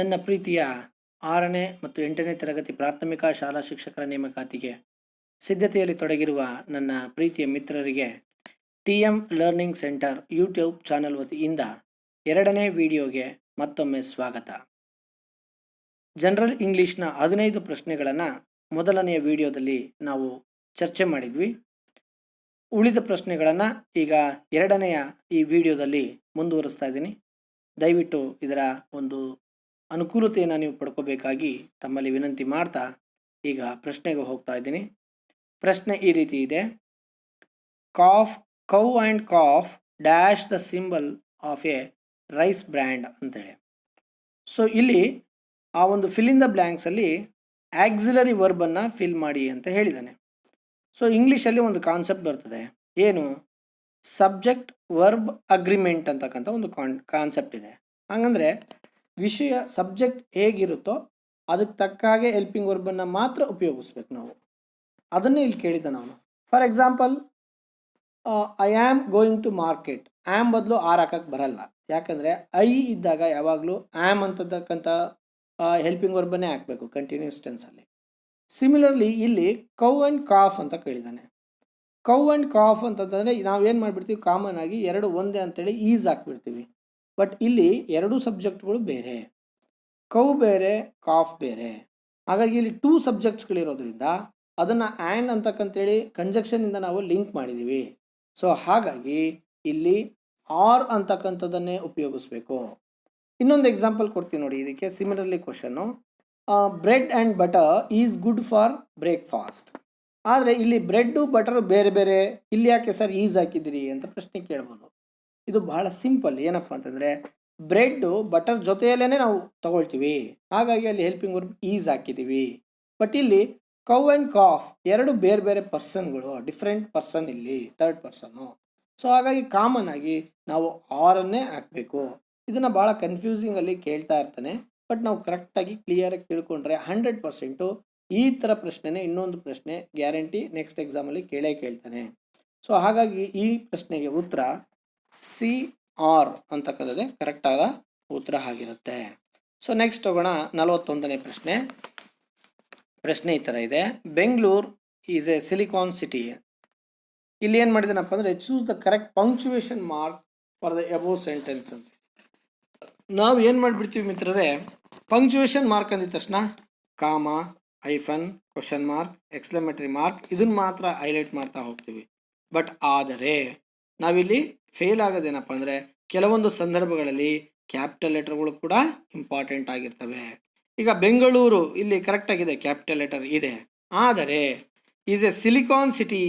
ನನ್ನ ಪ್ರೀತಿಯ ಆರನೇ ಮತ್ತು ಎಂಟನೇ ತರಗತಿ ಪ್ರಾಥಮಿಕ ಶಾಲಾ ಶಿಕ್ಷಕರ ನೇಮಕಾತಿಗೆ ಸಿದ್ಧತೆಯಲ್ಲಿ ತೊಡಗಿರುವ ನನ್ನ ಪ್ರೀತಿಯ ಮಿತ್ರರಿಗೆ T M learning centre YouTube channel ವತಿಯಿಂದ ಎರಡನೇ ವಿಡಿಯೋಗೆ ಮತ್ತೊಮ್ಮೆ ಸ್ವಾಗತ. ಜನರಲ್ ಇಂಗ್ಲೀಷ್ನ ಹದಿನೈದು ಪ್ರಶ್ನೆಗಳನ್ನು ಮೊದಲನೆಯ ವಿಡಿಯೋದಲ್ಲಿ ನಾವು ಚರ್ಚೆ ಮಾಡಿದ್ವಿ. ಉಳಿದ ಪ್ರಶ್ನೆಗಳನ್ನು ಈಗ ಎರಡನೆಯ ಈ ವಿಡಿಯೋದಲ್ಲಿ ಮುಂದುವರಿಸ್ತಾ ಇದ್ದೀನಿ. ದಯವಿಟ್ಟು ಇದರ ಒಂದು ಅನುಕೂಲತೆಯನ್ನು ನೀವು ಪಡ್ಕೋಬೇಕಾಗಿ ತಮ್ಮಲ್ಲಿ ವಿನಂತಿ ಮಾಡ್ತಾ ಈಗ ಪ್ರಶ್ನೆಗೆ ಹೋಗ್ತಾ ಇದ್ದೀನಿ. ಪ್ರಶ್ನೆ ಈ ರೀತಿ ಇದೆ. Cough, cow and cough dash the symbol of a rice brand ಅಂತೇಳಿ. ಸೊ, ಇಲ್ಲಿ ಆ ಒಂದು ಫಿಲ್ ದ ಬ್ಲ್ಯಾಂಕ್ಸಲ್ಲಿ ಆಕ್ಸಿಲರಿ ವರ್ಬನ್ನು ಫಿಲ್ ಮಾಡಿ ಅಂತ ಹೇಳಿದ್ದಾನೆ. ಸೊ ಇಂಗ್ಲೀಷಲ್ಲಿ ಒಂದು ಕಾನ್ಸೆಪ್ಟ್ ಬರ್ತದೆ. ಏನು? ಸಬ್ಜೆಕ್ಟ್ ವರ್ಬ್ ಅಗ್ರಿಮೆಂಟ್ ಅಂತಕ್ಕಂಥ ಒಂದು ಕಾನ್ ಕಾನ್ಸೆಪ್ಟ್ ಇದೆ. ಹಂಗಂದರೆ ವಿಷಯ ಸಬ್ಜೆಕ್ಟ್ ಹೇಗಿರುತ್ತೋ ಅದಕ್ಕೆ ತಕ್ಕ ಹಾಗೆ ಹೆಲ್ಪಿಂಗ್ ವರ್ಬನ್ನು ಮಾತ್ರ ಉಪಯೋಗಿಸ್ಬೇಕು ನಾವು. ಅದನ್ನೇ ಇಲ್ಲಿ ಕೇಳಿದ್ದ ನಾನು. For example I am going to market am ಬದಲು ಆರ್ ಹಾಕಕ್ಕೆ ಬರಲ್ಲ. ಯಾಕಂದರೆ ಐ ಇದ್ದಾಗ ಯಾವಾಗಲೂ ಆ್ಯಮ್ ಅಂತಕ್ಕಂಥ ಹೆಲ್ಪಿಂಗ್ ವರ್ಬನ್ನೇ ಹಾಕಬೇಕು ಕಂಟಿನ್ಯೂಸ್ ಟೆನ್ಸಲ್ಲಿ ಸಿಮಿಲರ್ಲಿ ಇಲ್ಲಿ ಕೌ ಆ್ಯಂಡ್ ಕಾಫ್ ಅಂತ ಕೇಳಿದ್ದಾನೆ. ಕೌ ಆ್ಯಂಡ್ ಕಾಫ್ ಅಂತಂದರೆ ನಾವೇನು ಮಾಡಿಬಿಡ್ತೀವಿ? ಕಾಮನ್ ಆಗಿ ಎರಡು ಒಂದೇ ಅಂತೇಳಿ ಈಸ್ ಹಾಕ್ಬಿಡ್ತೀವಿ. ಬಟ್ ಇಲ್ಲಿ ಎರಡು ಸಬ್ಜೆಕ್ಟ್ಗಳು ಬೇರೆ. ಕೌ ಬೇರೆ ಕಾಫ್ ಬೇರೆ. ಹಾಗಾಗಿ ಇಲ್ಲಿ ಟೂ ಸಬ್ಜೆಕ್ಟ್ಸ್ಗಳಿರೋದ್ರಿಂದ ಅದನ್ನು ಆ್ಯಂಡ್ ಅಂತಕ್ಕಂಥೇಳಿ ಕಂಜಕ್ಷನಿಂದ ನಾವು ಲಿಂಕ್ ಮಾಡಿದ್ದೀವಿ ಸೊ ಹಾಗಾಗಿ ಇಲ್ಲಿ ಆರ್ ಅಂತಕ್ಕಂಥದ್ದನ್ನೇ ಉಪಯೋಗಿಸ್ಬೇಕು. ಇನ್ನೊಂದು ಎಕ್ಸಾಂಪಲ್ ಕೊಡ್ತೀನಿ ನೋಡಿ, ಇದಕ್ಕೆ similarly question bread and butter is good for breakfast ಆದರೆ ಇಲ್ಲಿ ಬ್ರೆಡ್ಡು ಬಟರ್ ಬೇರೆ ಬೇರೆ, ಇಲ್ಲಿ ಯಾಕೆ ಸರ್ ಈಸ್ ಹಾಕಿದ್ದೀರಿ ಅಂತ ಪ್ರಶ್ನೆ ಕೇಳ್ಬೋದು. ಇದು ಬಹಳ ಸಿಂಪಲ್. ಏನಪ್ಪ ಅಂತಂದರೆ ಬ್ರೆಡ್ಡು ಬಟರ್ ಜೊತೆಯಲ್ಲೇ ನಾವು ತಗೊಳ್ತೀವಿ. ಹಾಗಾಗಿ ಅಲ್ಲಿ ಹೆಲ್ಪಿಂಗ್ ವರ್ಬ್ ಈಸ್ ಹಾಕಿದ್ದೀವಿ. ಬಟ್ ಇಲ್ಲಿ ಕೌ ಆ್ಯಂಡ್ ಕಾಫ್ ಎರಡು ಬೇರೆ ಬೇರೆ ಪರ್ಸನ್ಗಳು ಡಿಫ್ರೆಂಟ್ ಪರ್ಸನ್ ಇಲ್ಲಿ, ಥರ್ಡ್ ಪರ್ಸನ್ನು. ಸೊ ಹಾಗಾಗಿ ಕಾಮನ್ ಆಗಿ ನಾವು ಆರನ್ನೇ ಹಾಕಬೇಕು. ಇದನ್ನು ಭಾಳ ಕನ್ಫ್ಯೂಸಿಂಗಲ್ಲಿ ಕೇಳ್ತಾ ಇರ್ತಾನೆ. ಬಟ್ ನಾವು ಕರೆಕ್ಟಾಗಿ ಕ್ಲಿಯರಾಗಿ ತಿಳ್ಕೊಂಡ್ರೆ ಹಂಡ್ರೆಡ್ ಪರ್ಸೆಂಟು ಈ ಥರ ಪ್ರಶ್ನೆನೇ, ಇನ್ನೊಂದು ಪ್ರಶ್ನೆ ಗ್ಯಾರಂಟಿ ನೆಕ್ಸ್ಟ್ ಎಕ್ಸಾಮಲ್ಲಿ ಕೇಳೇ ಕೇಳ್ತಾನೆ. ಸೊ ಹಾಗಾಗಿ ಈ ಪ್ರಶ್ನೆಗೆ ಉತ್ತರ ಸಿ ಆರ್ ಅಂತಕ್ಕಂಥದ್ದೇ ಕರೆಕ್ಟಾದ ಉತ್ತರ ಆಗಿರುತ್ತೆ. ಸೊ ನೆಕ್ಸ್ಟ್ ಹೋಗೋಣ, ನಲವತ್ತೊಂದನೇ ಪ್ರಶ್ನೆ. ಪ್ರಶ್ನೆ ಈ ಥರ ಇದೆ. Bengaluru is a silicon city ಇಲ್ಲಿ ಏನು ಮಾಡಿದ್ದೇನಪ್ಪ ಅಂದರೆ choose the correct punctuation mark for the above sentence ಅಂತ. ನಾವು ಏನು ಮಾಡಿಬಿಡ್ತೀವಿ ಮಿತ್ರರೇ ಪಂಕ್ಚುವೇಶನ್ ಮಾರ್ಕ್ ಅಂದಿದ ತಕ್ಷಣ comma hyphen question mark exclamatory mark ಇದನ್ನು ಮಾತ್ರ ಹೈಲೈಟ್ ಮಾಡ್ತಾ ಹೋಗ್ತೀವಿ. ಬಟ್ ಆದರೆ, ನಾವಿಲ್ಲಿ ಫೇಲ್ ಆಗೋದೇನಪ್ಪ ಅಂದರೆ ಕೆಲವೊಂದು ಸಂದರ್ಭಗಳಲ್ಲಿ ಕ್ಯಾಪಿಟಲ್ ಲೆಟರ್ಗಳು ಕೂಡ ಇಂಪಾರ್ಟೆಂಟ್ ಆಗಿರ್ತವೆ. ಈಗ ಬೆಂಗಳೂರು ಇಲ್ಲಿ ಕರೆಕ್ಟ್ ಆಗಿದೆ ಕ್ಯಾಪಿಟಲ್ ಲೆಟರ್ ಇದೆ. ಆದರೆ ಈಸ್ ಎ ಸಿಲಿಕಾನ್ ಸಿಟಿ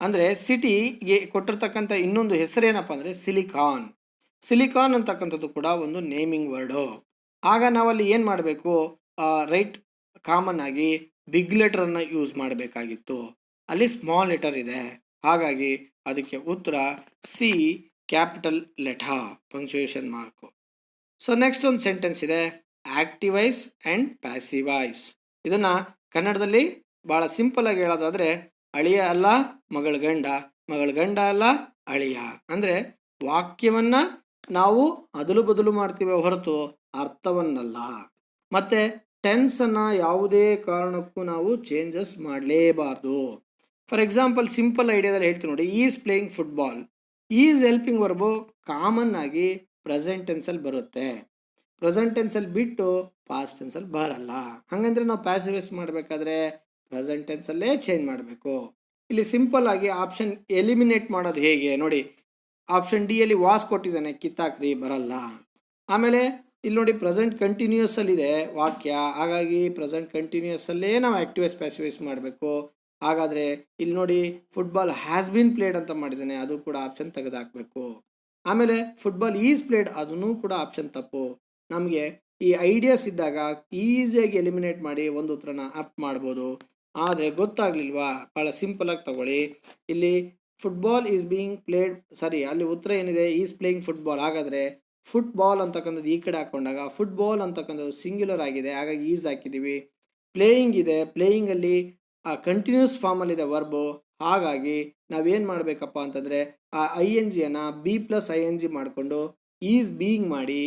ಅಂದರೆ ಸಿಟಿಗೆ ಕೊಟ್ಟಿರ್ತಕ್ಕಂಥ ಇನ್ನೊಂದು ಹೆಸರೇನಪ್ಪ ಅಂದರೆ ಸಿಲಿಕಾನ್ ಸಿಲಿಕಾನ್ ಅಂತಕ್ಕಂಥದ್ದು ಕೂಡ ಒಂದು ನೇಮಿಂಗ್ ವರ್ಡು ಆಗ ನಾವಲ್ಲಿ ಏನು ಮಾಡಬೇಕು? ರೈಟ್ ಕಾಮನ್ ಆಗಿ ಬಿಗ್ ಲೆಟರನ್ನು ಯೂಸ್ ಮಾಡಬೇಕಾಗಿತ್ತು. ಅಲ್ಲಿ ಸ್ಮಾಲ್ ಲೆಟರ್ ಇದೆ. ಹಾಗಾಗಿ ಅದಕ್ಕೆ ಉತ್ತರ C, capital letter punctuation mark so next ಒಂದು ಸೆಂಟೆನ್ಸ್ ಇದೆ ಆಕ್ಟಿವೈಸ್ ಆ್ಯಂಡ್ ಪ್ಯಾಸಿವೈಸ್ ಇದನ್ನು ಕನ್ನಡದಲ್ಲಿ ಭಾಳ ಸಿಂಪಲ್ ಆಗಿ ಹೇಳೋದಾದರೆ, ಅಳಿಯ ಅಲ್ಲ, ಮಗಳ ಗಂಡ. ಮಗಳ ಗಂಡ ಅಲ್ಲ, ಅಳಿಯ. ಅಂದರೆ ವಾಕ್ಯವನ್ನು ನಾವು ಅದಲು ಬದಲು ಮಾಡ್ತೀವಿ ಹೊರತು ಅರ್ಥವನ್ನಲ್ಲ. ಮತ್ತು ಟೆನ್ಸನ್ನು ಯಾವುದೇ ಕಾರಣಕ್ಕೂ ನಾವು ಚೇಂಜಸ್ ಮಾಡಲೇಬಾರ್ದು. ಫಾರ್ ಎಕ್ಸಾಂಪಲ್ ಸಿಂಪಲ್ ಐಡಿಯಾದಲ್ಲಿ ಹೇಳ್ತೀನಿ ನೋಡಿ is playing football is helping verb common ಆಗಿ ಪ್ರೆಸೆಂಟ್ ಟೆನ್ಸಲ್ಲಿ ಬರುತ್ತೆ. ಪ್ರೆಸೆಂಟ್ ಟೆನ್ಸಲ್ಲಿ ಬಿಟ್ಟು ಪಾಸ್ಟ್ ಟೆನ್ಸಲ್ಲಿ ಬರಲ್ಲ. ಹಾಗಂದ್ರೆ ನಾವು ಪ್ಯಾಸಿವೇಸ್ ಮಾಡಬೇಕಾದ್ರೆ ಪ್ರೆಸೆಂಟ್ ಟೆನ್ಸಲ್ಲೇ ಚೇಂಜ್ ಮಾಡಬೇಕು. ಇಲ್ಲಿ ಸಿಂಪಲ್ ಆಗಿ ಆಪ್ಷನ್ ಎಲಿಮಿನೇಟ್ ಮಾಡೋದು ಹೇಗೆ? ನೋಡಿ ಆಪ್ಷನ್ ಡಿ ಅಲ್ಲಿ ವಾಸ್ ಕೊಟ್ಟಿದ್ದಾನೆ, ಕಿತ್ತಾಕ್ರಿ, ಬರಲ್ಲ. ಆಮೇಲೆ ಇಲ್ಲಿ ನೋಡಿ ಪ್ರೆಸೆಂಟ್ ಕಂಟಿನ್ಯೂಸ್ ಅಲ್ಲಿದೆ ವಾಕ್ಯ. ಹಾಗಾಗಿ ಪ್ರೆಸೆಂಟ್ ಕಂಟಿನ್ಯೂಸ್ ಅಲ್ಲೇ ನಾವು ಆಕ್ಟಿವೈಸ್ ಪ್ಯಾಸಿವೈಸ್ ಮಾಡಬೇಕು. ಹಾಗಾದರೆ ಇಲ್ಲಿ ನೋಡಿ ಫುಟ್ಬಾಲ್ ಹ್ಯಾಸ್ ಬಿನ್ ಪ್ಲೇಡ್ ಅಂತ ಮಾಡಿದ್ದಾನೆ, ಅದು ಕೂಡ ಆಪ್ಷನ್ ತೆಗೆದುಹಾಕಬೇಕು ಆಮೇಲೆ ಫುಟ್ಬಾಲ್ ಈಸ್ ಪ್ಲೇಡ್ ಅದನ್ನು ಕೂಡ ಆಪ್ಷನ್ ತಪ್ಪು. ನಮಗೆ ಈ ಐಡಿಯಾಸ್ ಇದ್ದಾಗ ಈಸಿಯಾಗಿ ಎಲಿಮಿನೇಟ್ ಮಾಡಿ ಒಂದು ಉತ್ತರನ ಅಪ್ ಮಾಡ್ಬೋದು. ಆದರೆ ಗೊತ್ತಾಗ್ಲಿಲ್ವಾ? ಭಾಳ ಸಿಂಪಲಾಗಿ ತಗೊಳ್ಳಿ. ಇಲ್ಲಿ football is being played sorry ಅಲ್ಲಿ ಉತ್ತರ ಏನಿದೆ? ಈಸ್ ಪ್ಲೇಯಿಂಗ್ ಫುಟ್ಬಾಲ್ ಹಾಗಾದರೆ ಫುಟ್ಬಾಲ್ ಅಂತಕ್ಕಂಥದ್ದು ಈ ಕಡೆ ಹಾಕೊಂಡಾಗ ಫುಟ್ಬಾಲ್ ಅಂತಕ್ಕಂಥದ್ದು ಸಿಂಗ್ಯುಲರ್ ಆಗಿದೆ. ಹಾಗಾಗಿ ಈಸ್ ಹಾಕಿದ್ದೀವಿ. ಪ್ಲೇಯಿಂಗ್ ಇದೆ. ಪ್ಲೇಯಿಂಗಲ್ಲಿ ಆ ಕಂಟಿನ್ಯೂಸ್ ಫಾರ್ಮಲ್ಲಿದೆ ವರ್ಬು ಹಾಗಾಗಿ ನಾವೇನು ಮಾಡಬೇಕಪ್ಪ ಅಂತಂದರೆ ಆ I N ಜಿಯನ್ನು B plus I N G ಮಾಡಿಕೊಂಡು ಈಸ್ ಬೀಯಿಂಗ್ ಮಾಡಿ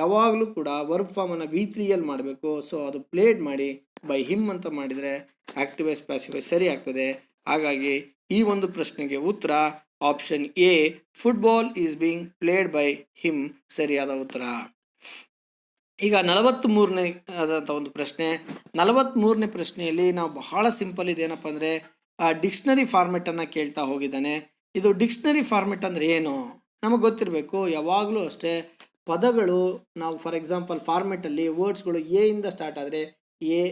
ಯಾವಾಗಲೂ ಕೂಡ ವರ್ಬ್ ಫಾರ್ಮನ್ನು ವಿ ತ್ರೀಯಲ್ಲಿ ಮಾಡಬೇಕು. ಸೊ ಅದು ಪ್ಲೇಡ್ ಮಾಡಿ ಬೈ ಹಿಮ್ ಅಂತ ಮಾಡಿದರೆ ಆಕ್ಟಿವೈಸ್ ಪ್ಯಾಸಿಫೈಸ್ ಸರಿ ಆಗ್ತದೆ. ಹಾಗಾಗಿ ಈ ಒಂದು ಪ್ರಶ್ನೆಗೆ ಉತ್ತರ option A football is being played by him ಸರಿಯಾದ ಉತ್ತರ. ಈಗ ನಲವತ್ತ್ ಮೂರನೇ ಆದಂಥ ಒಂದು ಪ್ರಶ್ನೆ. ನಲವತ್ತ್ ಮೂರನೇ ಪ್ರಶ್ನೆಯಲ್ಲಿ ನಾವು ಬಹಳ ಸಿಂಪಲ್ ಇದೇನಪ್ಪ ಅಂದರೆ ಡಿಕ್ಷ್ನರಿ ಫಾರ್ಮೆಟನ್ನು ಕೇಳ್ತಾ ಹೋಗಿದ್ದಾನೆ. ಇದು ಡಿಕ್ಷ್ನರಿ ಫಾರ್ಮೆಟ್ ಅಂದರೆ ಏನು? ನಮಗೆ ಗೊತ್ತಿರಬೇಕು, ಯಾವಾಗಲೂ ಅಷ್ಟೇ ಪದಗಳು, ನಾವು ಫಾರ್ ಎಕ್ಸಾಂಪಲ್ ಫಾರ್ಮೆಟಲ್ಲಿ ವರ್ಡ್ಸ್ಗಳು ಎ ಇಂದ ಸ್ಟಾರ್ಟ್ ಆದರೆ A,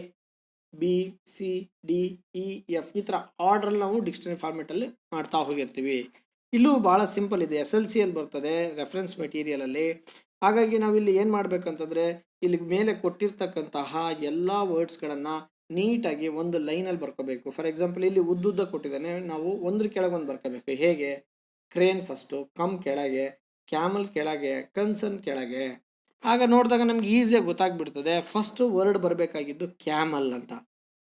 B, C, D, E, F ಈ ಥರ ಆರ್ಡ್ರಲ್ಲಿ ನಾವು ಡಿಕ್ಷನರಿ ಫಾರ್ಮೆಟಲ್ಲಿ ಮಾಡ್ತಾ ಹೋಗಿರ್ತೀವಿ. ಇಲ್ಲೂ ಭಾಳ ಸಿಂಪಲ್ ಇದೆ. ಎಸ್ ಎಲ್ ಸಿಯಲ್ಲಿ ಬರ್ತದೆ, ರೆಫರೆನ್ಸ್ ಮೆಟೀರಿಯಲಲ್ಲಿ ಹಾಗಾಗಿ ನಾವಿಲ್ಲಿ ಏನು ಮಾಡಬೇಕಂತಂದರೆ, ಇಲ್ಲಿ ಮೇಲೆ ಕೊಟ್ಟಿರ್ತಕ್ಕಂತಹ ಎಲ್ಲ ವರ್ಡ್ಸ್ಗಳನ್ನು ನೀಟಾಗಿ ಒಂದು ಲೈನಲ್ಲಿ ಬರ್ಕೋಬೇಕು. ಫಾರ್ ಎಕ್ಸಾಂಪಲ್ ಇಲ್ಲಿ ಉದ್ದುದ್ದ ಕೊಟ್ಟಿದ್ದಾನೆ. ನಾವು ಒಂದ್ರ ಕೆಳಗೆ ಒಂದು ಬರ್ಕೋಬೇಕು. ಹೇಗೆ? ಕ್ರೇನ್ ಫಸ್ಟು ಕಮ್ ಕೆಳಗೆ ಕ್ಯಾಮಲ್ ಕೆಳಗೆ ಕನ್ಸನ್ ಕೆಳಗೆ. ಆಗ ನೋಡಿದಾಗ ನಮ್ಗೆ ಈಸಿಯಾಗಿ ಗೊತ್ತಾಗ್ಬಿಡ್ತದೆ. ಫಸ್ಟ್ ವರ್ಡ್ ಬರಬೇಕಾಗಿದ್ದು ಕ್ಯಾಮಲ್ ಅಂತ.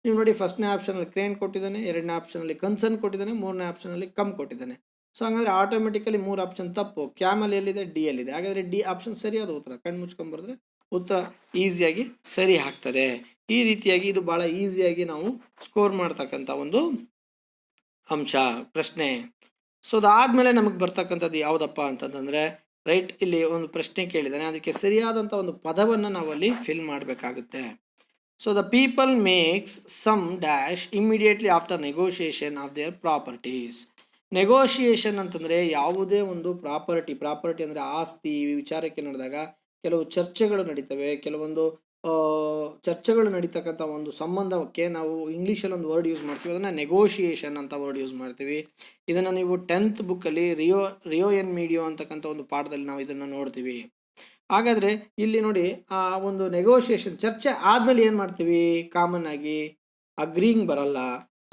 ನೀವು ನೋಡಿ ಫಸ್ಟ್ನೇ ಆಪ್ಷನಲ್ಲಿ ಕ್ರೇನ್ ಕೊಟ್ಟಿದ್ದಾನೆ, ಎರಡನೇ ಆಪ್ಷನಲ್ಲಿ ಕನ್ಸರ್ನ್ ಕೊಟ್ಟಿದ್ದಾನೆ, ಮೂರನೇ ಆಪ್ಷನಲ್ಲಿ ಕಮ್ ಕೊಟ್ಟಿದ್ದಾನೆ. ಸೊ ಹಾಗಾದ್ರೆ ಆಟೋಮೆಟಿಕಲಿ ಮೂರು ಆಪ್ಷನ್ ತಪ್ಪು. ಕ್ಯಾಮಲ್ ಎಲ್ಲಿದೆ? ಡಿ ಎಲ್ಲಿದೆ? ಹಾಗಾದರೆ ಡಿ ಆಪ್ಷನ್ ಸರಿಯಾದ ಉತ್ತರ? ಕಣ್ಣು ಮುಚ್ಕೊಂಬರಿದ್ರೆ ಉತ್ತರ ಈಸಿಯಾಗಿ ಸರಿ ಆಗ್ತದೆ. ಈ ರೀತಿಯಾಗಿ ಇದು ಭಾಳ ಈಸಿಯಾಗಿ ನಾವು ಸ್ಕೋರ್ ಮಾಡ್ತಕ್ಕಂಥ ಒಂದು ಅಂಶ, ಪ್ರಶ್ನೆ. ಸೊ ಅದಾದಮೇಲೆ ನಮಗೆ ಬರ್ತಕ್ಕಂಥದ್ದು ಯಾವುದಪ್ಪ ಅಂತಂದರೆ ರೈಟ್ ಇಲ್ಲಿ ಒಂದು ಪ್ರಶ್ನೆ ಕೇಳಿದ್ದಾನೆ ಅದಕ್ಕೆ ಸರಿಯಾದಂಥ ಒಂದು ಪದವನ್ನು ನಾವು ಅಲ್ಲಿ ಫಿಲ್ ಮಾಡಬೇಕಾಗುತ್ತೆ. So the people makes some dash immediately after negotiation of their properties negotiation ಅಂತಂದರೆ ಯಾವುದೇ ಒಂದು ಪ್ರಾಪರ್ಟಿ ಪ್ರಾಪರ್ಟಿ ಅಂದರೆ ಆಸ್ತಿ, ವಿಚಾರಕ್ಕೆ ನಡೆದಾಗ ಕೆಲವು ಚರ್ಚೆಗಳು ನಡೀತವೆ, ಕೆಲವೊಂದು ಚರ್ಚೆಗಳು ನಡೀತಕ್ಕಂಥ ಒಂದು ಸಂಬಂಧಕ್ಕೆ ನಾವು ಇಂಗ್ಲೀಷಲ್ಲಿ ಒಂದು ವರ್ಡ್ ಯೂಸ್ ಮಾಡ್ತೀವಿ, ಅದನ್ನು ನೆಗೋಷಿಯೇಷನ್ ಅಂತ ವರ್ಡ್ ಯೂಸ್ ಮಾಡ್ತೀವಿ. ಇದನ್ನು ನೀವು ಟೆಂತ್ ಬುಕ್ಕಲ್ಲಿ ರಿಯೋ ರಿಯೋ ಎನ್ ಮೀಡಿಯೋ ಅಂತಕ್ಕಂಥ ಒಂದು ಪಾಠದಲ್ಲಿ ನಾವು ಇದನ್ನು ನೋಡ್ತೀವಿ. ಹಾಗಾದರೆ ಇಲ್ಲಿ ನೋಡಿ, ಆ ಒಂದು ನೆಗೋಷಿಯೇಷನ್ ಚರ್ಚೆ ಆದಮೇಲೆ ಏನು ಮಾಡ್ತೀವಿ? ಕಾಮನ್ ಆಗಿ ಅಗ್ರೀಂಗ್ ಬರಲ್ಲ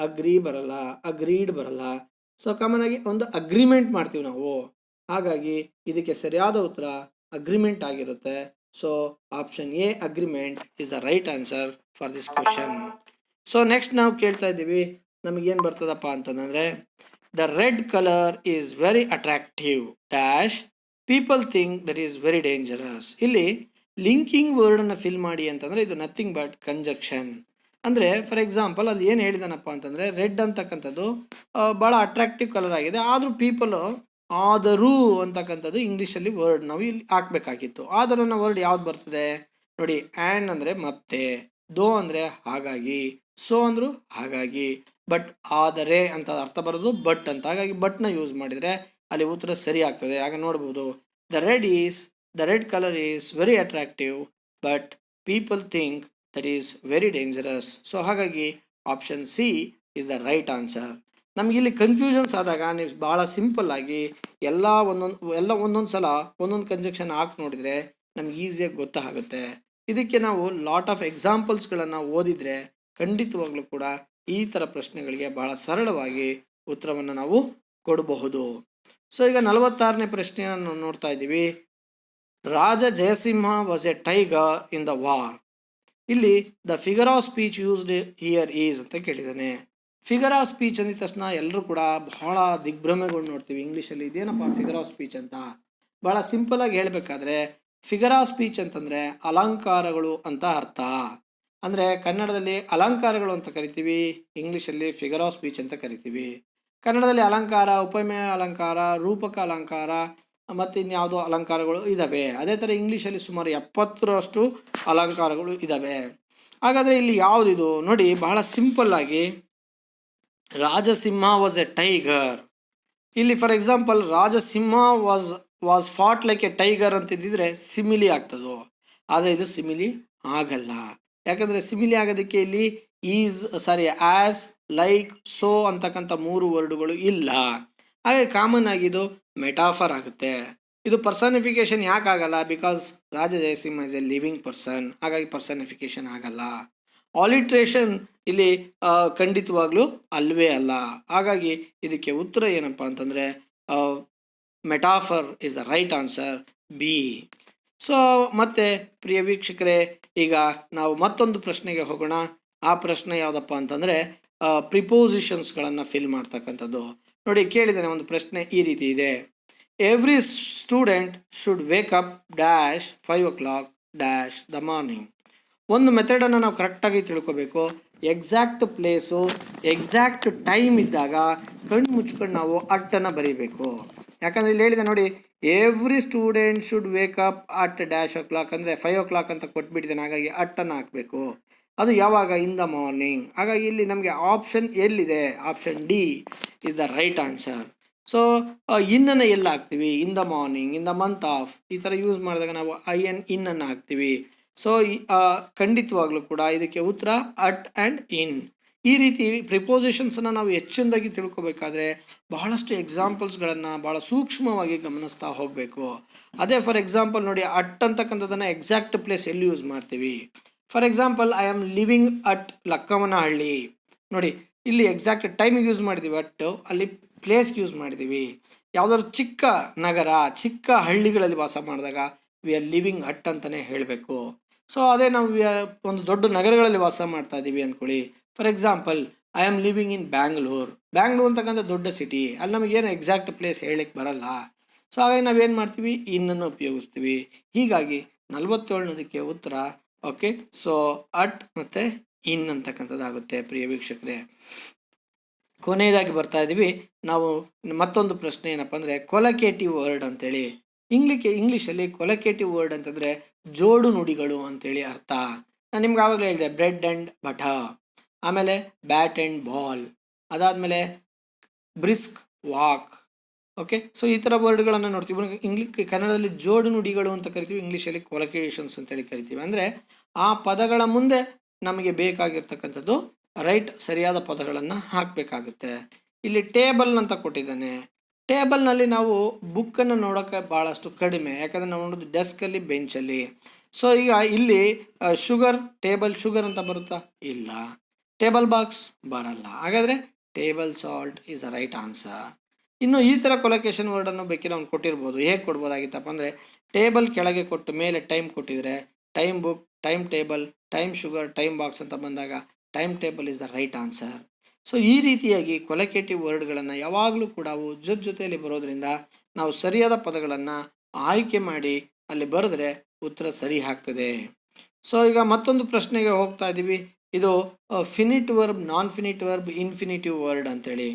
ಅಗ್ರಿ ಬರಲ್ಲ ಅಗ್ರೀಡ್ ಬರಲ್ಲ ಸೊ ಕಾಮನ್ ಆಗಿ ಒಂದು ಅಗ್ರಿಮೆಂಟ್ ಮಾಡ್ತೀವಿ ನಾವು. ಹಾಗಾಗಿ ಇದಕ್ಕೆ ಸರಿಯಾದ ಉತ್ತರ ಅಗ್ರಿಮೆಂಟ್ ಆಗಿರುತ್ತೆ. So option A agreement is the right answer for this question so next ನಾವು ಕೇಳ್ತಾ ಇದ್ದೀವಿ ನಮಗೇನು ಬರ್ತದಪ್ಪ ಅಂತಂದರೆ the red colour is very attractive dash people think that is very dangerous ಇಲ್ಲಿ ಲಿಂಕಿಂಗ್ ವರ್ಡನ್ನು ಫಿಲ್ ಮಾಡಿ ಅಂತಂದರೆ ಇದು ನಥಿಂಗ್ ಬಟ್ ಕಂಜಕ್ಷನ್ ಅಂದರೆ ಫಾರ್ ಎಕ್ಸಾಂಪಲ್ ಅಲ್ಲಿ ಏನು ಹೇಳಿದಾನಪ್ಪ ಅಂತಂದರೆ ರೆಡ್ ಅಂತಕ್ಕಂಥದ್ದು ಭಾಳ ಅಟ್ರಾಕ್ಟಿವ್ ಕಲರ್ ಆಗಿದೆ. ಆದರೂ ಪೀಪಲು ಆದರೂ ಅಂತಕ್ಕಂಥದ್ದು ಇಂಗ್ಲೀಷಲ್ಲಿ ವರ್ಡ್ ನಾವು ಇಲ್ಲಿ ಹಾಕಬೇಕಾಗಿತ್ತು. ಆದರೂ ಅನ್ನೋ ವರ್ಡ್ ಯಾವ್ದು ಬರ್ತದೆ? ನೋಡಿ ಆ್ಯಂಡ್ ಅಂದರೆ ಮತ್ತೆ ದೋ ಅಂದರೆ ಹಾಗಾಗಿ ಸೊ ಅಂದರು ಹಾಗಾಗಿ ಬಟ್ ಆದರೆ ಅಂತ ಅರ್ಥ ಬರೋದು ಬಟ್ ಅಂತ. ಹಾಗಾಗಿ ಬಟ್ನ ಯೂಸ್ ಮಾಡಿದರೆ ಅಲ್ಲಿ ಉತ್ತರ ಸರಿ ಆಗ್ತದೆ. ಆಗ ನೋಡ್ಬೋದು. The red is the red colour is very attractive but people think that is very dangerous so ಹಾಗಾಗಿ option C is the right answer ನಮಗಿಲ್ಲಿ ಕನ್ಫ್ಯೂಷನ್ಸ್ ಆದಾಗ ನೀವು ಭಾಳ ಸಿಂಪಲ್ ಆಗಿ ಎಲ್ಲ ಒಂದೊಂದು ಎಲ್ಲ ಒಂದೊಂದು ಸಲ ಒಂದೊಂದು ಕಂಜಕ್ಷನ್ ಹಾಕಿ ನೋಡಿದರೆ ನಮ್ಗೆ ಈಸಿಯಾಗಿ ಗೊತ್ತಾಗುತ್ತೆ. ಇದಕ್ಕೆ ನಾವು ಲಾಟ್ ಆಫ್ ಎಕ್ಸಾಂಪಲ್ಸ್ಗಳನ್ನು ಓದಿದರೆ ಖಂಡಿತವಾಗ್ಲೂ ಕೂಡ ಈ ಥರ ಪ್ರಶ್ನೆಗಳಿಗೆ ಭಾಳ ಸರಳವಾಗಿ ಉತ್ತರವನ್ನು ನಾವು ಕೊಡಬಹುದು. ಸೊ ಈಗ ನಲವತ್ತಾರನೇ ಪ್ರಶ್ನೆಯನ್ನು ನೋಡ್ತಾ ಇದ್ದೀವಿ. Raja Jayasimha was a tiger in the war ಇಲ್ಲಿ the figure of speech used here is ಅಂತ ಕೇಳಿದ್ದಾನೆ. ಫಿಗರ್ ಆಫ್ ಸ್ಪೀಚ್ ಅಂದಿದ ತಕ್ಷಣ ಎಲ್ಲರೂ ಕೂಡ ಬಹಳ ದಿಗ್ಭ್ರಮೆಗಳು ನೋಡ್ತೀವಿ. ಇಂಗ್ಲೀಷಲ್ಲಿ ಇದೇನಪ್ಪ ಫಿಗರ್ ಆಫ್ ಸ್ಪೀಚ್ ಅಂತ? ಭಾಳ ಸಿಂಪಲ್ ಆಗಿ ಹೇಳಬೇಕಾದ್ರೆ ಫಿಗರ್ ಆಫ್ ಸ್ಪೀಚ್ ಅಂತಂದರೆ ಅಲಂಕಾರಗಳು ಅಂತ ಅರ್ಥ. ಅಂದರೆ ಕನ್ನಡದಲ್ಲಿ ಅಲಂಕಾರಗಳು ಅಂತ ಕರಿತೀವಿ, ಇಂಗ್ಲೀಷಲ್ಲಿ ಫಿಗರ್ ಆಫ್ ಸ್ಪೀಚ್ ಅಂತ ಕರಿತೀವಿ. ಕನ್ನಡದಲ್ಲಿ ಅಲಂಕಾರ, ಉಪಮೇಯ ಅಲಂಕಾರ, ರೂಪಕ ಅಲಂಕಾರ ಮತ್ತು ಇನ್ಯಾವುದೋ ಅಲಂಕಾರಗಳು ಇದ್ದಾವೆ ಅದೇ ಥರ ಇಂಗ್ಲೀಷಲ್ಲಿ ಸುಮಾರು ಎಪ್ಪತ್ತರಷ್ಟು ಅಲಂಕಾರಗಳು ಇದ್ದಾವೆ ಹಾಗಾದರೆ ಇಲ್ಲಿ ಯಾವುದಿದು? ನೋಡಿ, ಬಹಳ ಸಿಂಪಲ್ ಆಗಿ ರಾಜಸಿಂಹ ವಾಸ್ ಎ ಟೈಗರ್ ಇಲ್ಲಿ for example Rajasimha was was fought like a tiger ಅಂತಿದ್ದಿದ್ರೆ simile ಆಗ್ತದೋ? ಆದರೆ ಇದು ಸಿಮಿಲಿ ಆಗಲ್ಲ. ಯಾಕಂದರೆ ಸಿಮಿಲಿ ಆಗೋದಕ್ಕೆ ಇಲ್ಲಿ is sorry as like so ಅಂತಕ್ಕಂಥ ಮೂರು ವರ್ಡುಗಳು ಇಲ್ಲ. ಹಾಗೆ ಕಾಮನ್ ಆಗಿದ್ದು ಮೆಟಾಫರ್ ಆಗುತ್ತೆ. ಇದು ಪರ್ಸನಿಫಿಕೇಶನ್ ಯಾಕೆ ಆಗಲ್ಲ? Because Raja Jayasimha is a living person ಹಾಗಾಗಿ ಪರ್ಸನಿಫಿಕೇಶನ್ ಆಗಲ್ಲ. ಆಲಿಟ್ರೇಷನ್ ಇಲ್ಲಿ ಖಂಡಿತವಾಗ್ಲೂ ಅಲ್ವೇ ಅಲ್ಲ. ಹಾಗಾಗಿ ಇದಕ್ಕೆ ಉತ್ತರ ಏನಪ್ಪ ಅಂತಂದರೆ metaphor is the right answer B so ಮತ್ತೆ ಪ್ರಿಯ ವೀಕ್ಷಕರೇ, ಈಗ ನಾವು ಮತ್ತೊಂದು ಪ್ರಶ್ನೆಗೆ ಹೋಗೋಣ. ಆ ಪ್ರಶ್ನೆ ಯಾವುದಪ್ಪ ಅಂತಂದರೆ ಪ್ರಿಪೋಸಿಷನ್ಸ್ಗಳನ್ನು ಫಿಲ್ ಮಾಡ್ತಕ್ಕಂಥದ್ದು. ನೋಡಿ, ಕೇಳಿದ್ದೇನೆ, ಒಂದು ಪ್ರಶ್ನೆ ಈ ರೀತಿ ಇದೆ. Every student should wake up dash five o'clock dash the morning ಒಂದು ಮೆಥಡನ್ನು ನಾವು ಕರೆಕ್ಟಾಗಿ ತಿಳ್ಕೊಬೇಕು. ಎಕ್ಸಾಕ್ಟ್ ಪ್ಲೇಸು ಎಕ್ಸಾಕ್ಟ್ ಟೈಮ್ ಇದ್ದಾಗ ಕಣ್ಣು ಮುಚ್ಕೊಂಡು ನಾವು ಅಟ್ಟನ್ನು ಬರೀಬೇಕು. ಯಾಕಂದರೆ ಇಲ್ಲಿ ಹೇಳಿದೆ ನೋಡಿ every student should wake up at dash o'clock ಅಂದರೆ ಫೈವ್ ಓ ಕ್ಲಾಕ್ ಅಂತ ಕೊಟ್ಬಿಟ್ಟಿದ್ದೇನೆ, ಹಾಗಾಗಿ ಅಟ್ಟನ್ನು ಹಾಕಬೇಕು. ಅದು ಯಾವಾಗ? ಇನ್ ದ ಮಾರ್ನಿಂಗ್ ಹಾಗಾಗಿ ಇಲ್ಲಿ ನಮಗೆ ಆಪ್ಷನ್ ಎಲ್ಲಿದೆ? Option D is the right answer so ಇನ್ನನ್ನು ಎಲ್ಲ ಹಾಕ್ತೀವಿ in the morning in the month of ಈ ಥರ ಯೂಸ್ ಮಾಡಿದಾಗ ನಾವು ಐ ಎನ್ ಇನ್ನನ್ನು ಹಾಕ್ತೀವಿ. ಸೊ ಖಂಡಿತವಾಗ್ಲೂ ಕೂಡ ಇದಕ್ಕೆ ಉತ್ತರ ಅಟ್ ಆ್ಯಂಡ್ ಇನ್ ಈ ರೀತಿ ಪ್ರಿಪೋಸಿಷನ್ಸನ್ನು ನಾವು ಹೆಚ್ಚಿನದಾಗಿ ತಿಳ್ಕೋಬೇಕಾದ್ರೆ ಬಹಳಷ್ಟು ಎಕ್ಸಾಂಪಲ್ಸ್ಗಳನ್ನು ಭಾಳ ಸೂಕ್ಷ್ಮವಾಗಿ ಗಮನಿಸ್ತಾ ಹೋಗಬೇಕು. ಅದೇ ಫಾರ್ ಎಕ್ಸಾಂಪಲ್ ನೋಡಿ ಅಟ್ ಅಂತಕ್ಕಂಥದ್ದನ್ನು ಎಕ್ಸಾಕ್ಟ್ ಪ್ಲೇಸ್ ಎಲ್ಲಿ ಯೂಸ್ ಮಾಡ್ತೀವಿ? For example I am living at Lakkammanahalli ನೋಡಿ, ಇಲ್ಲಿ ಎಕ್ಸಾಕ್ಟ್ ಟೈಮಿಗೆ ಯೂಸ್ ಮಾಡಿದ್ದೀವಿ ಅಟ್ಟು ಅಲ್ಲಿ ಪ್ಲೇಸ್ಗೆ ಯೂಸ್ ಮಾಡಿದ್ದೀವಿ ಯಾವುದಾದ್ರು ಚಿಕ್ಕ ನಗರ, ಚಿಕ್ಕ ಹಳ್ಳಿಗಳಲ್ಲಿ ವಾಸ ಮಾಡಿದಾಗ ವಿ ಆರ್ ಲಿವಿಂಗ್ ಅಟ್ ಅಂತಲೇ ಹೇಳಬೇಕು. ಸೊ ಅದೇ ನಾವು ವಿ ಒಂದು ದೊಡ್ಡ ನಗರಗಳಲ್ಲಿ ವಾಸ ಮಾಡ್ತಾ ಇದ್ದೀವಿ ಅಂದ್ಕೊಳ್ಳಿ for example I am living in Bangalore Bangalore ಅಂತಕ್ಕಂಥ ದೊಡ್ಡ ಸಿಟಿ ಅಲ್ಲಿ ನಮಗೇನು ಎಕ್ಸಾಕ್ಟ್ ಪ್ಲೇಸ್ ಹೇಳಕ್ಕೆ ಬರಲ್ಲ. ಸೊ ಹಾಗಾಗಿ ನಾವೇನು ಮಾಡ್ತೀವಿ? ಇನ್ನನ್ನು ಉಪಯೋಗಿಸ್ತೀವಿ. ಹೀಗಾಗಿ ನಲವತ್ತೇಳನದಕ್ಕೆ ಉತ್ತರ ಓಕೆ ಸೊ ಅಟ್ ಮತ್ತು ಇನ್ ಅಂತಕ್ಕಂಥದ್ದಾಗುತ್ತೆ ಪ್ರಿಯ ವೀಕ್ಷಕರೇ. ಕೊನೆಯದಾಗಿ ಬರ್ತಾ ಇದ್ದೀವಿ ನಾವು ಮತ್ತೊಂದು ಪ್ರಶ್ನೆ ಏನಪ್ಪ ಅಂದರೆ ಕೊಲಕೇಟಿವ್ ವರ್ಡ್ ಅಂತೇಳಿ. ಇಂಗ್ಲಿಕ್ಕೆ ಇಂಗ್ಲೀಷಲ್ಲಿ ಕೊಲಕೇಟಿವ್ ವರ್ಡ್ ಅಂತಂದರೆ ಜೋಡು ನುಡಿಗಳು ಅಂತೇಳಿ ಅರ್ಥ. ನಾನು ನಿಮ್ಗೆ ಆವಾಗಲೇ ಹೇಳಿದೆ ಬ್ರೆಡ್ ಆ್ಯಂಡ್ ಬಟ ಆಮೇಲೆ ಬ್ಯಾಟ್ ಆ್ಯಂಡ್ ಬಾಲ್ ಅದಾದಮೇಲೆ ಬ್ರಿಸ್ಕ್ ವಾಕ್ ಓಕೆ ಸೊ ಈ ಥರ ವರ್ಡ್ಗಳನ್ನು ನೋಡ್ತೀವಿ. ಇಂಗ್ಲಿ ಕನ್ನಡದಲ್ಲಿ ಜೋಡು ನುಡಿಗಳು ಅಂತ ಕರಿತೀವಿ. ಇಂಗ್ಲೀಷಲ್ಲಿ ಕೊಲಕೇಶನ್ಸ್ ಅಂತೇಳಿ ಕರಿತೀವಿ. ಅಂದರೆ ಆ ಪದಗಳ ಮುಂದೆ ನಮಗೆ ಬೇಕಾಗಿರ್ತಕ್ಕಂಥದ್ದು ರೈಟ್ ಸರಿಯಾದ ಪದಗಳನ್ನು ಹಾಕಬೇಕಾಗುತ್ತೆ. ಇಲ್ಲಿ ಟೇಬಲ್ ಅಂತ ಕೊಟ್ಟಿದ್ದಾನೆ. ಟೇಬಲ್ನಲ್ಲಿ ನಾವು ಬುಕ್ಕನ್ನು ನೋಡೋಕ್ಕೆ ಭಾಳಷ್ಟು ಕಡಿಮೆ. ಯಾಕಂದರೆ ನಾವು ನೋಡೋದು ಡೆಸ್ಕಲ್ಲಿ ಬೆಂಚಲ್ಲಿ ಸೊ ಈಗ ಇಲ್ಲಿ ಶುಗರ್ ಟೇಬಲ್ ಶುಗರ್ ಅಂತ ಬರುತ್ತಾ? ಇಲ್ಲ. ಟೇಬಲ್ ಬಾಕ್ಸ್ ಬರಲ್ಲ. ಹಾಗಾದರೆ table salt is a right answer ಇನ್ನು ಈ ಥರ ಕೊಲೊಕೇಶನ್ ವರ್ಡನ್ನು ಬೇಕಿದ್ರೆ ಅವ್ನು ಕೊಟ್ಟಿರ್ಬೋದು. ಹೇಗೆ ಕೊಡ್ಬೋದಾಗಿತ್ತಪ್ಪ ಅಂದರೆ ಟೇಬಲ್ ಕೆಳಗೆ ಕೊಟ್ಟು ಮೇಲೆ ಟೈಮ್ ಕೊಟ್ಟಿದ್ರೆ time book time table time sugar time box ಅಂತ ಬಂದಾಗ time table is the right answer so ಈ ರೀತಿಯಾಗಿ ಕೊಲಕೇಟಿವ್ ವರ್ಡ್ಗಳನ್ನು ಯಾವಾಗಲೂ ಕೂಡ ಅವು ಜೊತೆ ಜೊತೆಯಲ್ಲಿ ಬರೋದ್ರಿಂದ ನಾವು ಸರಿಯಾದ ಪದಗಳನ್ನು ಆಯ್ಕೆ ಮಾಡಿ ಅಲ್ಲಿ ಬರೆದ್ರೆ ಉತ್ತರ ಸರಿ ಆಗ್ತದೆ. ಸೊ ಈಗ ಮತ್ತೊಂದು ಪ್ರಶ್ನೆಗೆ ಹೋಗ್ತಾ ಇದ್ದೀವಿ ಇದು finite verb non finite verb infinitive word ಅಂತೇಳಿ.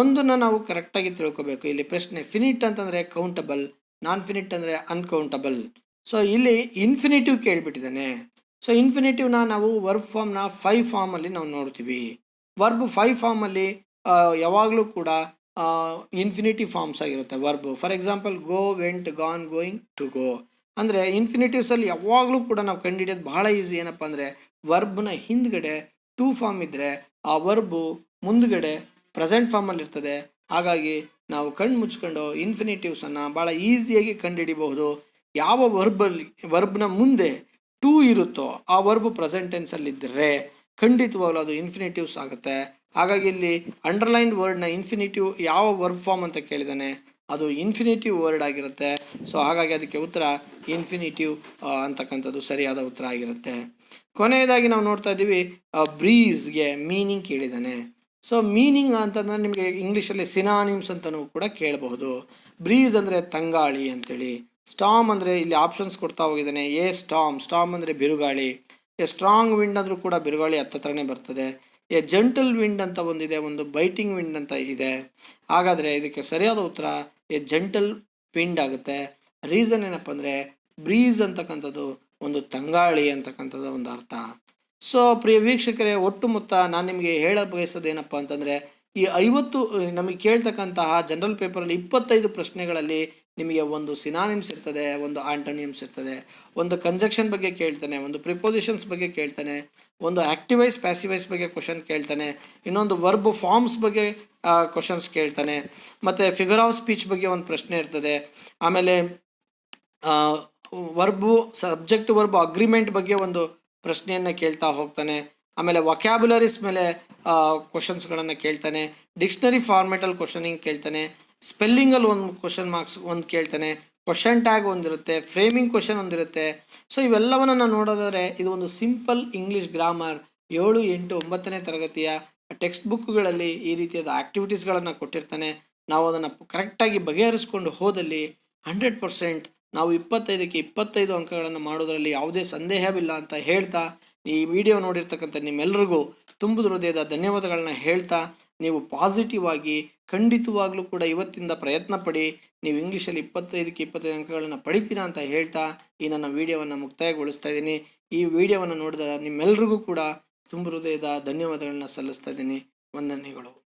ಒಂದನ್ನು ನಾವು ಕರೆಕ್ಟಾಗಿ ತಿಳ್ಕೊಬೇಕು. ಇಲ್ಲಿ ಪ್ರಶ್ನೆ ಫಿನಿಟ್ ಅಂತಂದರೆ ಕೌಂಟಬಲ್ ನಾನ್ ಫಿನಿಟ್ ಅಂದರೆ ಅನ್ಕೌಂಟಬಲ್ ಸೊ ಇಲ್ಲಿ ಇನ್ಫಿನಿಟಿವ್ ಕೇಳಿಬಿಟ್ಟಿದ್ದಾನೆ. ಸೊ ಇನ್ಫಿನಿಟಿವ್ನ ನಾವು ವರ್ಬ್ ಫಾರ್ಮ್ನ ಫೈವ್ ಫಾರ್ಮಲ್ಲಿ ನಾವು ನೋಡ್ತೀವಿ. ವರ್ಬ್ ಫೈವ್ ಫಾರ್ಮಲ್ಲಿ ಯಾವಾಗಲೂ ಕೂಡ ಇನ್ಫಿನಿಟಿವ್ ಫಾರ್ಮ್ಸ್ ಆಗಿರುತ್ತೆ verb for example go went gone going to go ಅಂದರೆ ಇನ್ಫಿನಿಟಿವ್ಸಲ್ಲಿ ಯಾವಾಗಲೂ ಕೂಡ ನಾವು ಕಂಡುಹಿಡಿಯೋದು ಬಹಳ ಈಸಿ ಏನಪ್ಪ ಅಂದರೆ ವರ್ಬ್ನ ಹಿಂದ್ಗಡೆ ಟೂ ಫಾರ್ಮ್ ಇದ್ದರೆ ಆ ವರ್ಬು ಮುಂದ್ಗಡೆ ಪ್ರೆಸೆಂಟ್ ಫಾರ್ಮಲ್ಲಿ ಇರ್ತದೆ. ಹಾಗಾಗಿ ನಾವು ಕಣ್ಣು ಮುಚ್ಕೊಂಡು ಇನ್ಫಿನಿಟಿವ್ಸನ್ನು ಭಾಳ ಈಸಿಯಾಗಿ ಕಂಡುಹಿಡಿಬಹುದು. ಯಾವ ವರ್ಬಲ್ಲಿ ವರ್ಬ್ನ ಮುಂದೆ ಟೂ ಇರುತ್ತೋ ಆ ವರ್ಬ್ ಪ್ರೆಸೆಂಟ್ ಟೆನ್ಸಲ್ಲಿದ್ದರೆ ಖಂಡಿತವಾಗ್ಲೂ ಅದು ಇನ್ಫಿನಿಟಿವ್ಸ್ ಆಗುತ್ತೆ. ಹಾಗಾಗಿ ಇಲ್ಲಿ ಅಂಡರ್ಲೈನ್ಡ್ ವರ್ಡ್ನ ಇನ್ಫಿನಿಟಿವ್ ಯಾವ ವರ್ಬ್ ಫಾರ್ಮ್ ಅಂತ ಕೇಳಿದಾನೆ? ಅದು ಇನ್ಫಿನಿಟಿವ್ ವರ್ಡ್ ಆಗಿರುತ್ತೆ. ಸೊ ಹಾಗಾಗಿ ಅದಕ್ಕೆ ಉತ್ತರ ಇನ್ಫಿನಿಟಿವ್ ಅಂತಕ್ಕಂಥದ್ದು ಸರಿಯಾದ ಉತ್ತರ ಆಗಿರುತ್ತೆ. ಕೊನೆಯದಾಗಿ ನಾವು ನೋಡ್ತಾ ಇದ್ದೀವಿ ಬ್ರೀಸ್ಗೆ ಮೀನಿಂಗ್ ಕೇಳಿದ್ದಾನೆ ಸೊ ಮೀನಿಂಗ್ ಅಂತಂದ್ರೆ ನಿಮಗೆ ಇಂಗ್ಲೀಷಲ್ಲಿ ಸಿನಾನಿಮ್ಸ್ ಅಂತಲೂ ಕೂಡ ಕೇಳಬಹುದು. ಬ್ರೀಸ್ ಅಂದರೆ ತಂಗಾಳಿ ಅಂತೇಳಿ. ಸ್ಟಾಮ್ ಅಂದರೆ ಇಲ್ಲಿ ಆಪ್ಷನ್ಸ್ ಕೊಡ್ತಾ ಹೋಗಿದ್ದಾನೆ. ಎ ಸ್ಟಾಮ್ ಸ್ಟಾಮ್ ಅಂದರೆ ಬಿರುಗಾಳಿ. ಎ ಸ್ಟ್ರಾಂಗ್ ವಿಂಡ್ ಅಂದರೂ ಕೂಡ ಬಿರುಗಾಳಿ ಹತ್ತತ್ರನೇ ಬರ್ತದೆ. ಎ ಜಂಟಲ್ ವಿಂಡ್ ಅಂತ ಒಂದಿದೆ, ಒಂದು ಬೈಟಿಂಗ್ ವಿಂಡ್ ಅಂತ ಇದೆ. ಹಾಗಾದರೆ ಇದಕ್ಕೆ ಸರಿಯಾದ ಉತ್ತರ ಎ ಜಂಟಲ್ ವಿಂಡ್ ಆಗುತ್ತೆ. ರೀಸನ್ ಏನಪ್ಪ ಅಂದರೆ ಬ್ರೀಸ್ ಅಂತಕ್ಕಂಥದ್ದು ಒಂದು ತಂಗಾಳಿ ಅಂತಕ್ಕಂಥದ್ದು ಒಂದು ಅರ್ಥ. ಸೊ ಪ್ರಿಯ ವೀಕ್ಷಕರೇ, ಒಟ್ಟು ಮೊತ್ತ ನಾನು ನಿಮಗೆ ಹೇಳ ಬಯಸೋದು ಏನಪ್ಪ ಅಂತಂದರೆ, ಈ ಐವತ್ತು, ನಮಗೆ ಕೇಳ್ತಕ್ಕಂತಹ ಜನರಲ್ ಪೇಪರಲ್ಲಿ ಇಪ್ಪತ್ತೈದು ಪ್ರಶ್ನೆಗಳಲ್ಲಿ ನಿಮಗೆ ಒಂದು ಸಿನಾನಿಮ್ಸ್ ಇರ್ತದೆ, ಒಂದು ಆಂಟೋನಿಯಮ್ಸ್ ಇರ್ತದೆ, ಒಂದು ಕಂಜಕ್ಷನ್ ಬಗ್ಗೆ ಕೇಳ್ತಾನೆ, ಒಂದು ಪ್ರಿಪೋಸಿಷನ್ಸ್ ಬಗ್ಗೆ ಕೇಳ್ತಾನೆ, ಒಂದು ಆಕ್ಟಿವೈಸ್ ಪ್ಯಾಸಿವೈಸ್ ಬಗ್ಗೆ ಕ್ವಶನ್ ಕೇಳ್ತಾನೆ, ಇನ್ನೊಂದು ವರ್ಬ್ ಫಾರ್ಮ್ಸ್ ಬಗ್ಗೆ ಕ್ವಶನ್ಸ್ ಕೇಳ್ತಾನೆ, ಮತ್ತು ಫಿಗರ್ ಆಫ್ ಸ್ಪೀಚ್ ಬಗ್ಗೆ ಒಂದು ಪ್ರಶ್ನೆ ಇರ್ತದೆ, ಆಮೇಲೆ ವರ್ಬು ಸಬ್ಜೆಕ್ಟ್ ವರ್ಬ್ ಅಗ್ರಿಮೆಂಟ್ ಬಗ್ಗೆ ಒಂದು ಪ್ರಶ್ನೆಯನ್ನು ಕೇಳ್ತಾ ಹೋಗ್ತಾನೆ, ಆಮೇಲೆ ವಕ್ಯಾಬುಲರೀಸ್ ಮೇಲೆ ಕ್ವಶನ್ಸ್ಗಳನ್ನು ಕೇಳ್ತಾನೆ ಡಿಕ್ಷನರಿ ಫಾರ್ಮೆಟಲ್ಲಿ ಕ್ವಶನಿಂಗ್ ಕೇಳ್ತಾನೆ ಸ್ಪೆಲ್ಲಿಂಗಲ್ಲಿ ಒಂದು ಕ್ವಶನ್ ಮಾರ್ಕ್ಸ್ ಒಂದು ಕೇಳ್ತಾನೆ. ಕ್ವಶನ್ ಟ್ಯಾಗ್ ಒಂದಿರುತ್ತೆ ಫ್ರೇಮಿಂಗ್ ಕ್ವಶನ್ ಒಂದಿರುತ್ತೆ. ಸೊ ಇವೆಲ್ಲವನ್ನು ನಾನು ನೋಡೋದಾದರೆ ಇದು ಒಂದು ಸಿಂಪಲ್ ಇಂಗ್ಲೀಷ್ ಗ್ರಾಮರ್ ಏಳು, ಎಂಟು, ಒಂಬತ್ತನೇ ತರಗತಿಯ ಟೆಕ್ಸ್ಟ್ ಬುಕ್ಗಳಲ್ಲಿ ಈ ರೀತಿಯಾದ ಆ್ಯಕ್ಟಿವಿಟೀಸ್ಗಳನ್ನು ಕೊಟ್ಟಿರ್ತಾನೆ. ನಾವು ಅದನ್ನು ಕರೆಕ್ಟಾಗಿ ಬಗೆಹರಿಸ್ಕೊಂಡು ಹೋದಲ್ಲಿ ಹಂಡ್ರೆಡ್ ಪರ್ಸೆಂಟ್ ನಾವು ಇಪ್ಪತ್ತೈದಕ್ಕೆ ಇಪ್ಪತ್ತೈದು ಅಂಕಗಳನ್ನು ಮಾಡೋದರಲ್ಲಿ ಯಾವುದೇ ಸಂದೇಹವಿಲ್ಲ ಅಂತ ಹೇಳ್ತಾ, ಈ ವಿಡಿಯೋ ನೋಡಿರ್ತಕ್ಕಂಥ ನಿಮ್ಮೆಲ್ಲರಿಗೂ ತುಂಬು ಹೃದಯದ ಧನ್ಯವಾದಗಳನ್ನ ಹೇಳ್ತಾ, ನೀವು ಪಾಸಿಟಿವ್ ಆಗಿ ಖಂಡಿತವಾಗ್ಲೂ ಕೂಡ ಇವತ್ತಿಂದ ಪ್ರಯತ್ನ ಪಡಿ ನೀವು ಇಂಗ್ಲೀಷಲ್ಲಿ ಇಪ್ಪತ್ತೈದಕ್ಕೆ ಇಪ್ಪತ್ತೈದು ಅಂಕಗಳನ್ನು ಪಡಿತೀರಾ ಅಂತ ಹೇಳ್ತಾ ಈ ನನ್ನ ವಿಡಿಯೋವನ್ನು ಮುಕ್ತಾಯಗೊಳಿಸ್ತಾ ಇದ್ದೀನಿ. ಈ ವಿಡಿಯೋವನ್ನು ನೋಡಿದ ನಿಮ್ಮೆಲ್ಲರಿಗೂ ಕೂಡ ತುಂಬ ಹೃದಯದ ಧನ್ಯವಾದಗಳನ್ನ ಸಲ್ಲಿಸ್ತಾ ಇದ್ದೀನಿ. ವಂದನೆಗಳು.